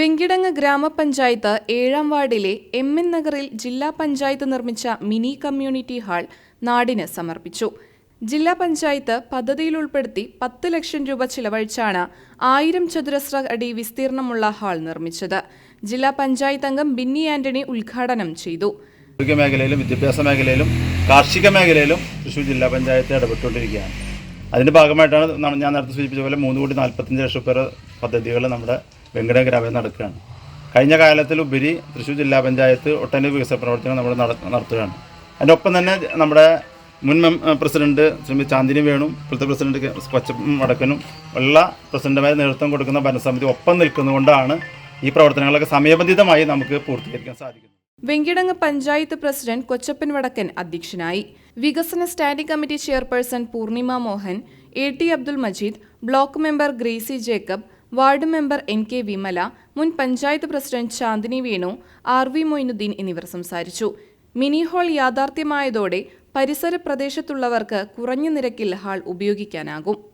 വെങ്കിടങ്ങ് ഗ്രാമപഞ്ചായത്ത് ഏഴാം വാർഡിലെ എം എൻ നഗറിൽ ജില്ലാ പഞ്ചായത്ത് നിർമ്മിച്ച മിനി കമ്മ്യൂണിറ്റി ഹാൾ നാടിന് സമർപ്പിച്ചു. ജില്ലാ പഞ്ചായത്ത് പദ്ധതിയിൽ ഉൾപ്പെടുത്തി പത്ത് ലക്ഷം രൂപ ചിലവഴിച്ചാണ് ആയിരം ചതുരശ്ര അടി വിസ്തീർണമുള്ള ഹാൾ നിർമ്മിച്ചത്. ജില്ലാ പഞ്ചായത്ത് അംഗം ബിന്നി ആന്റണി ഉദ്ഘാടനം ചെയ്തു. മേഖലയിലും വിദ്യാഭ്യാസ മേഖലയിലും കാർഷിക മേഖലയിലും തൃശ്ശൂർ ജില്ലാ പഞ്ചായത്ത് ഇടപെട്ടുകൊണ്ടിരിക്കുകയാണ്. അതിന്റെ ഭാഗമായിട്ടാണ് ഞാൻ നേരത്തെ സൂചിപ്പിച്ച പോലെ മൂന്ന് കോടി നാൽപ്പത്തഞ്ച് ലക്ഷം പേർ പദ്ധതികൾ നമ്മുടെ വെങ്കട ഗ്രാമത്തിൽ നടക്കുകയാണ്. കഴിഞ്ഞ കാലത്തിലുപരി തൃശ്ശൂർ ജില്ലാ പഞ്ചായത്ത് ഒട്ടനവധി വികസന പ്രവർത്തനങ്ങൾ നമ്മൾ നട നടത്തുകയാണ്. അതിനൊപ്പം തന്നെ നമ്മുടെ മുൻ പ്രസിഡന്റ് ശ്രീമതി ചാന്ദിനി വേണും ഇപ്പോഴത്തെ പ്രസിഡന്റ് കെ- കൊച്ചപ്പൻ വടക്കനും ഉള്ള പ്രസിഡന്റുമായി നേതൃത്വം കൊടുക്കുന്ന ഭരണസമിതി ഒപ്പം നിൽക്കുന്നതുകൊണ്ടാണ് ഈ പ്രവർത്തനങ്ങളൊക്കെ സമയബന്ധിതമായി നമുക്ക് പൂർത്തീകരിക്കാൻ സാധിക്കുന്നത്. വെങ്കിടങ്ങ് പഞ്ചായത്ത് പ്രസിഡന്റ് കൊച്ചപ്പൻ വടക്കൻ അധ്യക്ഷനായി. വികസന standing committee chairperson Poornima Mohan A T Abdul Majeed block member Gracy Jacob ward member N K Vimala മുൻ panchayat president Chandini Venu R V Moinuddin എന്നിവർ സംസാരിച്ചു. മിനി ഹാൾ യാഥാർത്ഥ്യമായതോടെ പരിസര പ്രദേശത്തുള്ളവർക്ക് കുറഞ്ഞ നിരക്കിൽ ഹാൾ ഉപയോഗിക്കാനാകും.